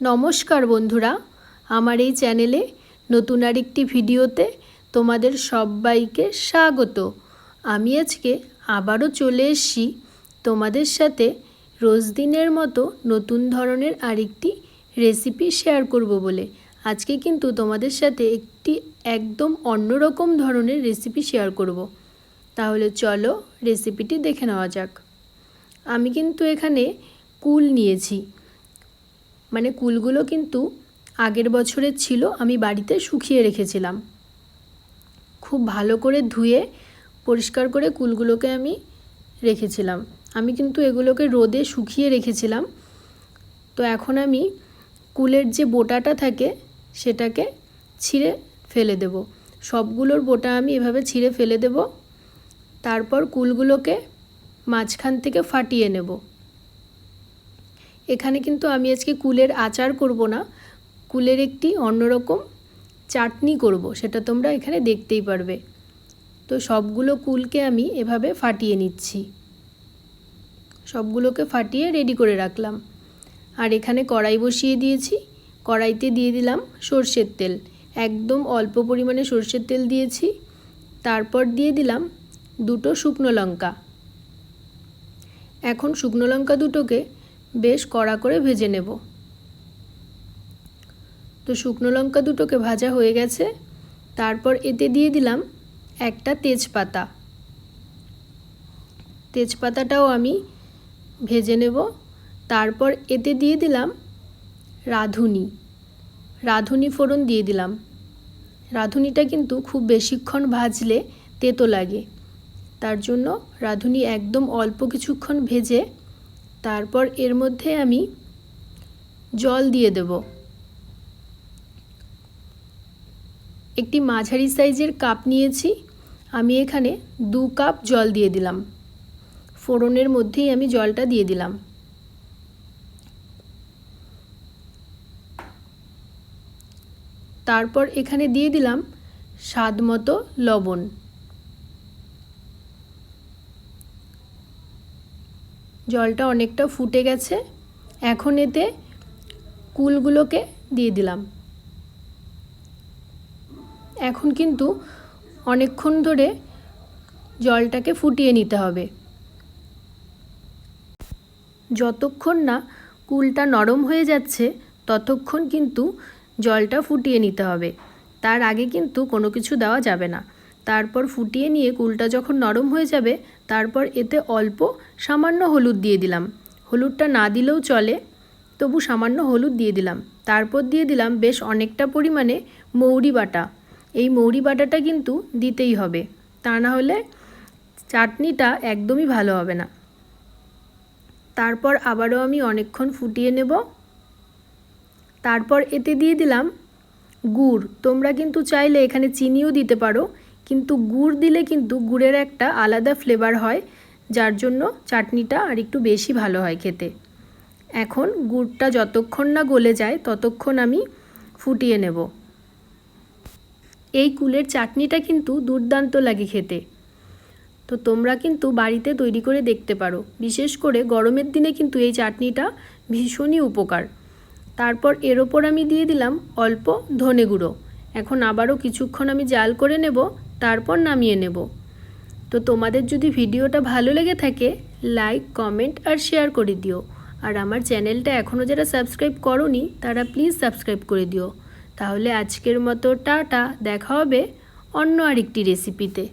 নমস্কার বন্ধুরা, আমার এই চ্যানেলে নতুন আরেকটি ভিডিওতে তোমাদের সবাইকে স্বাগত। আমি আজকে আবারও চলে এসেছি তোমাদের সাথে রোজ দিনের মতো নতুন ধরনের আরেকটি রেসিপি শেয়ার করব বলে। আজকে কিন্তু তোমাদের সাথে একটি একদম অন্যরকম ধরনের রেসিপি শেয়ার করব। তাহলে চলো রেসিপিটি দেখে নেওয়া যাক। আমি কিন্তু এখানে কুল নিয়েছি। মানে কুলগুলো কিন্তু আগের বছরের ছিল, আমি বাড়িতে শুকিয়ে রেখেছিলাম। খুব ভালো করে ধুয়ে, পরিষ্কার করে কুলগুলোকে আমি রেখেছিলাম। আমি কিন্তু এগুলোকে রোদে শুকিয়ে রেখেছিলাম। তো এখন আমি কুলের যে বোটাটা থাকে, সেটাকে ছিঁড়ে ফেলে দেব। সবগুলোর বোটা আমি এভাবে ছিঁড়ে ফেলে দেব। তারপর কুলগুলোকে মাঝখান থেকে ফাটিয়ে নেব। এখানে কিন্তু আমি আজকে কুলের আচার করব না। কুলের একটি অন্যরকম চাটনি করব, সেটা তোমরা এখানে দেখতেই পারবে। তো সবগুলো কুলকে আমি এভাবে ফাটিয়ে নিচ্ছি। সবগুলোকে ফাটিয়ে রেডি করে রাখলাম। আর এখানে কড়াই বসিয়ে দিয়েছি। কড়াইতে দিয়ে দিলাম সর্ষের তেল। একদম অল্প পরিমাণে সর্ষের তেল দিয়েছি। তারপর দিয়ে দিলাম দুটো শুকনো লঙ্কা। এখন শুকনো লঙ্কা দুটোকে বেশ কড়া করে ভেজে নেব। তো শুকনো লঙ্কা দুটোকে ভাজা হয়ে গেছে। তারপর এতে দিয়ে দিলাম একটা তেজপাতা। তেজপাতাটাও আমি ভেজে নেব। তারপর এতে দিয়ে দিলাম রাঁধুনি। রাঁধুনি ফোড়ন দিয়ে দিলাম। রাঁধুনিটা কিন্তু খুব বেশিক্ষণ ভাজলে তেতো লাগে। তার জন্য রাঁধুনি একদম অল্প কিছুক্ষণ ভেজে তারপর এর মধ্যে আমি জল দিয়ে দেব। একটি মাঝারি সাইজের কাপ নিয়েছি, আমি এখানে দু কাপ জল দিয়ে দিলাম। ফোড়নের মধ্যেই আমি জলটা দিয়ে দিলাম। তারপর এখানে দিয়ে দিলাম স্বাদ মতো লবণ। জলটা অনেকটা ফুটে গেছে। এখন এতে কুলগুলোকে দিয়ে দিলাম। এখন কিন্তু অনেকক্ষণ ধরে জলটাকে ফুটিয়ে নিতে হবে। যতক্ষণ না কুলটা নরম হয়ে যাচ্ছে, ততক্ষণ কিন্তু জলটা ফুটিয়ে নিতে হবে। তার আগে কিন্তু কোনো কিছু দেওয়া যাবে না। তারপর ফুটিয়ে নিয়ে কুলটা যখন নরম হয়ে যাবে, তারপর এতে অল্প সামান্য হলুদ দিয়ে দিলাম। হলুদটা না দিলেও চলে, তবু সামান্য হলুদ দিয়ে দিলাম। তারপর দিয়ে দিলাম বেশ অনেকটা পরিমাণে মৌরি বাটা। এই মৌরি বাটাটা কিন্তু দিতেই হবে, তা না হলে চাটনিটা একদমই ভালো হবে না। তারপর আবারও আমি অনেকক্ষণ ফুটিয়ে নেব। তারপর এতে দিয়ে দিলাম গুড়। তোমরা কিন্তু চাইলে এখানে চিনিও দিতে পারো। কিন্তু গুড় দিলে কিন্তু গুড়ের একটা আলাদা ফ্লেভার হয়, যার জন্য চাটনিটা আর একটু বেশি ভালো হয় খেতে। এখন গুড়টা যতক্ষণ না গলে যায়, ততক্ষণ আমি ফুটিয়ে নেব। এই কুলের চাটনিটা কিন্তু দুর্দান্ত লাগে খেতে। তো তোমরা কিন্তু বাড়িতে তৈরি করে দেখতে পারো। বিশেষ করে গরমের দিনে কিন্তু এই চাটনিটা ভীষণই উপকার। তারপর এর ওপর আমি দিয়ে দিলাম অল্প ধনে গুঁড়ো। এখন আবারও কিছুক্ষণ আমি জাল করে নেব। তারপর নামিয়ে নেব। তো তোমাদের যদি ভিডিওটা ভালো লেগে থাকে লাইক কমেন্ট আর শেয়ার করে দিও। আর আমার চ্যানেলটা এখনও যারা সাবস্ক্রাইব করনি, তারা প্লিজ সাবস্ক্রাইব করে দিও। তাহলে আজকের মতো টাটা, দেখা হবে অন্য আরেকটি রেসিপিতে